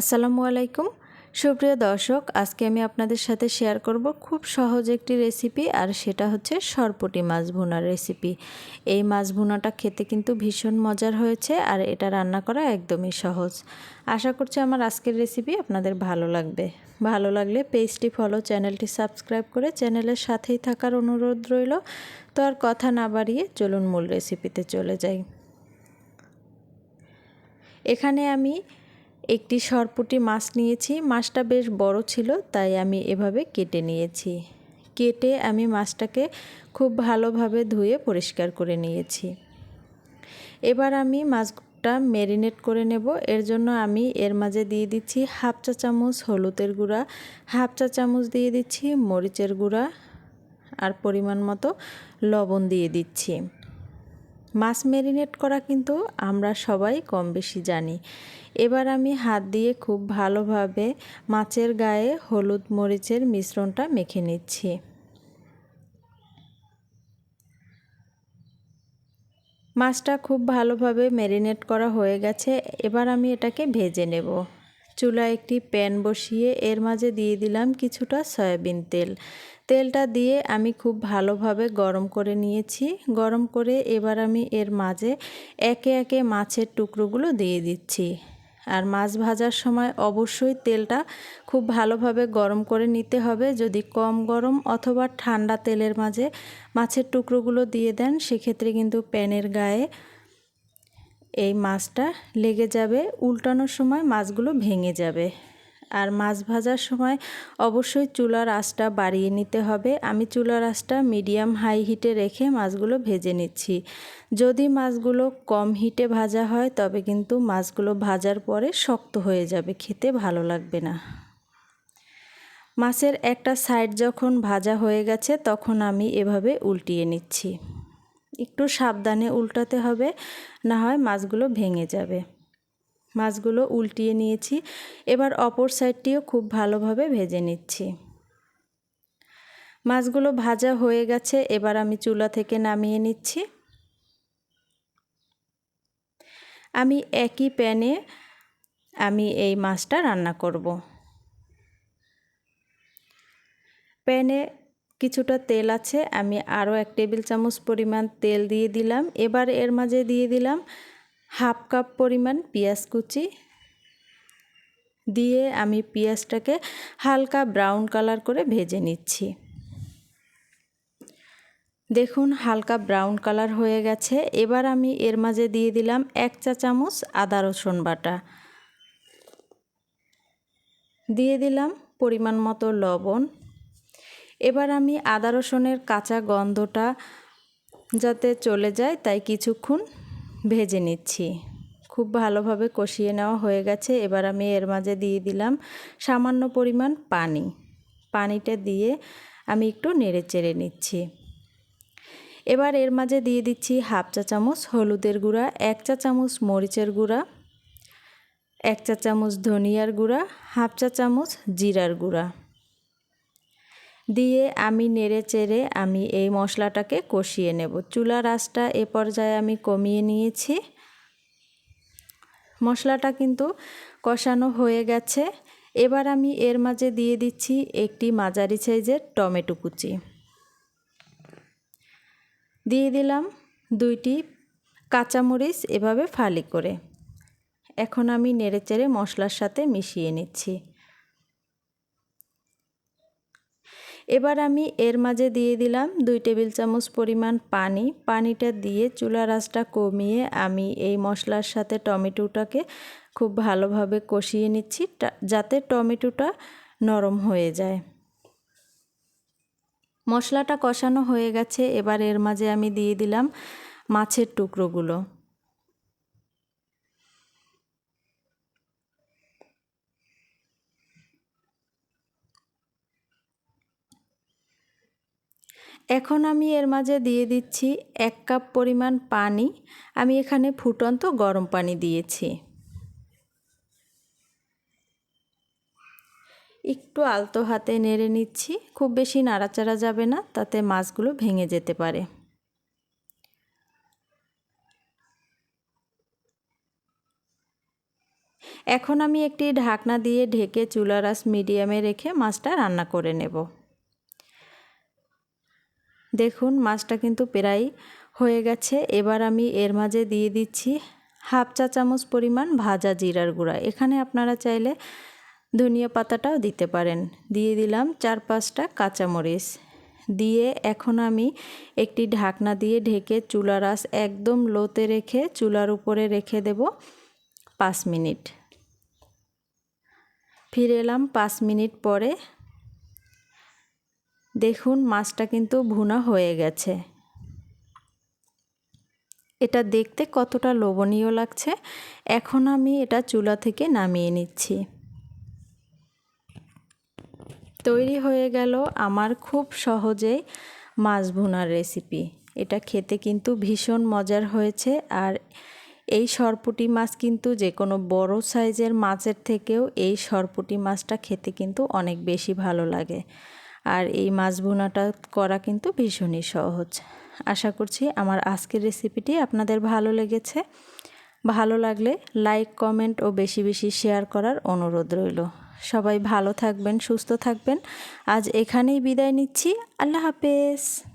আসসালামু আলাইকুম। সুপ্রিয় দর্শক, আজকে আমি আপনাদের সাথে শেয়ার করব খুব সহজ একটি রেসিপি, আর সেটা হচ্ছে সরপটি মাছ ভুনার রেসিপি। এই মাছ ভুনাটা খেতে কিন্তু ভীষণ মজার হয়েছে, আর এটা রান্না করা একদমই সহজ। আশা করছি আমার আজকের রেসিপি আপনাদের ভালো লাগবে। ভালো লাগলে পেজটি ফলো, চ্যানেলটি সাবস্ক্রাইব করে চ্যানেলের সাথেই থাকার অনুরোধ রইল। তো আর কথা না বাড়িয়ে চলুন মূল রেসিপিতে চলে যাই। এখানে আমি একটি সরপুটি মাছ নিয়েছি। মাছটা বেশ বড় ছিল, তাই আমি এভাবে কেটে নিয়েছি। কেটে আমি মাছটাকে খুব ভালোভাবে ধুয়ে পরিষ্কার করে নিয়েছি। এবার আমি মাছটা ম্যারিনেট করে নেব। এর জন্য আমি এর মাঝে দিয়ে দিচ্ছি হাফ চা চামচ হলুদের গুঁড়া, হাফ চা চামচ দিয়ে দিচ্ছি মরিচের গুঁড়া, আর পরিমাণ মতো লবণ দিয়ে দিচ্ছি। মাছ ম্যারিনেট করা কিন্তু আমরা সবাই কম বেশি জানি। এবার আমি হাত দিয়ে খুব ভালোভাবে মাছের গায়ে হলুদ মরিচের মিশ্রণটা মেখে নিচ্ছি। মাছটা খুব ভালোভাবে ম্যারিনেট করা হয়ে গেছে। এবার আমি এটাকে ভেজে নেব। চুলা একটি প্যান বসিয়ে এর মাঝে দিয়ে দিলাম কিছুটা সয়াবিন তেল। তেলটা দিয়ে আমি খুব ভালোভাবে গরম করে নিয়েছি। গরম করে এবার আমি এর মাঝে একে একে মাছের টুকরোগুলো দিয়ে দিচ্ছি। আর মাছ ভাজার সময় অবশ্যই তেলটা খুব ভালোভাবে গরম করে নিতে হবে। যদি কম গরম অথবা ঠান্ডা তেলের মাঝে মাছের টুকরোগুলো দিয়ে দেন, সেক্ষেত্রে কিন্তু প্যানের গায়ে এই মাছটা লেগে যাবে। উল্টানোর সময় মাছগুলো ভেঙে যাবে। আর মাছ ভাজার সময় অবশ্যই চুলার আঁচটা বাড়িয়ে নিতে হবে। আমি চুলার আঁচটা মিডিয়াম হাই হিটে রেখে মাছগুলো ভেজে নিচ্ছি। যদি মাছগুলো কম হিটে ভাজা হয়, তবে কিন্তু মাছগুলো ভাজার পরে শক্ত হয়ে যাবে। খেতে ভালো লাগবে না। মাছের একটা সাইড যখন ভাজা হয়ে গেছে, তখন আমি এভাবে উল্টিয়ে নিচ্ছি। একটু সাবধানে উল্টাতে হবে, না হয় মাছগুলো ভেঙে যাবে। মাছগুলো উল্টিয়ে নিয়েছি। এবার অপর সাইডটিও খুব ভালোভাবে ভেজে নিচ্ছি। মাছগুলো ভাজা হয়ে গেছে, এবার আমি চুলা থেকে নামিয়ে নিচ্ছি। আমি একই প্যানে আমি এই মাছটা রান্না করব। প্যানে কিছুটা তেল আছে, আমি আরও এক টেবিল চামচ পরিমাণ তেল দিয়ে দিলাম। এবার এর মাঝে দিয়ে দিলাম হাফ কাপ পরিমাণ পেঁয়াজ কুচি দিয়ে আমি পেঁয়াজটাকে হালকা ব্রাউন কালার করে ভেজে নিচ্ছি। দেখুন, হালকা ব্রাউন কালার হয়ে গেছে। এবার আমি এর মাঝে দিয়ে দিলাম এক চা চামচ আদা রসুন বাটা। দিয়ে দিলাম পরিমাণ মতো লবণ। এবার আমি আদা রসুনের কাঁচা গন্ধটা যাতে চলে যায়, তাই কিছুক্ষণ ভেজে নিচ্ছি। খুব ভালোভাবে কষিয়ে নেওয়া হয়ে গেছে। এবার আমি এর মাঝে দিয়ে দিলাম সামান্য পরিমাণ পানি। পানিটা দিয়ে আমি একটু নেড়ে চেড়ে নিচ্ছি। এবার এর মাঝে দিয়ে দিচ্ছি হাফ চা চামচ হলুদের গুঁড়া, এক চা চামচ মরিচের গুঁড়া, এক চা চামচ ধনিয়ার গুঁড়া, হাফ চা চামচ জিরার গুঁড়া। দিয়ে আমি নেড়ে চেড়ে আমি এই মশলাটাকে কষিয়ে নেব। চুলার আঁচটা এ পর্যায়ে আমি কমিয়ে নিয়েছি। মশলাটা কিন্তু কষানো হয়ে গেছে। এবার আমি এর মাঝে দিয়ে দিচ্ছি একটি মাঝারি সাইজের টমেটো কুচি। দিয়ে দিলাম দুইটি কাঁচামরিচ এভাবে ফালি করে। এখন আমি নেড়েচেড়ে মশলার সাথে মিশিয়ে নিচ্ছি। এবার আমি এর মাঝে দিয়ে দিলাম দুই টেবিল চামচ পরিমাণ পানি। পানিটা দিয়ে চুলার আঁচটা কমিয়ে আমি এই মশলার সাথে টমেটোটাকে খুব ভালোভাবে কষিয়ে নিচ্ছি যাতে টমেটোটা নরম হয়ে যায়। মশলাটা কষানো হয়ে গেছে, এবার এর মাঝে আমি দিয়ে দিলাম মাছের টুকরোগুলো। এখন আমি এর মাঝে দিয়ে দিচ্ছি এক কাপ পরিমাণ পানি। আমি এখানে ফুটন্ত গরম পানি দিয়েছি। একটু আলতো হাতে নেড়ে নিচ্ছি। খুব বেশি নাড়াচাড়া যাবে না, তাতে মাছগুলো ভেঙে যেতে পারে। এখন আমি একটি ঢাকনা দিয়ে ঢেকে চুলারাস মিডিয়ামে রেখে মাছটা রান্না করে নেব। দেখুন, মাছটা কিন্তু প্রায় হয়ে গেছে। এবার আমি এর মাঝে দিয়ে দিচ্ছি হাফ চা চামচ পরিমাণ ভাজা জিরার গুঁড়া। এখানে আপনারা চাইলে ধনিয়া পাতাটাও দিতে পারেন। দিয়ে দিলাম চার পাঁচটা কাঁচামরিচ। দিয়ে এখন আমি একটি ঢাকনা দিয়ে ঢেকে চুলার আঁচ একদম লোতে রেখে চুলার উপরে রেখে দেব পাঁচ মিনিট। ফিরে এলাম পাঁচ মিনিট পরে। দেখুন, মাছটা কিন্তু ভুনা হয়ে গেছে। এটা দেখতে কতটা লোভনীয় লাগছে। এখন আমি এটা চুলা থেকে নামিয়ে নিচ্ছি। তৈরি হয়ে গেল আমার খুব সহজেই মাছ ভুনার রেসিপি। এটা খেতে কিন্তু ভীষণ মজার হয়েছে আর এই সরপুটি মাছ কিন্তু যে কোনো বড় সাইজের মাছের থেকেও এই সরপুটি মাছটা খেতে কিন্তু অনেক বেশি ভালো লাগে। আর এই মাছ ভুনাটা করা কিন্তু ভীষণই সহজ। আশা করছি আমার আজকের রেসিপিটি আপনাদের ভালো লেগেছে। ভালো লাগলে লাইক কমেন্ট ও বেশি বেশি শেয়ার করার অনুরোধ রইল। সবাই ভালো থাকবেন, সুস্থ থাকবেন। আজ এখানেই বিদায় নিচ্ছি। আল্লাহ হাফেজ।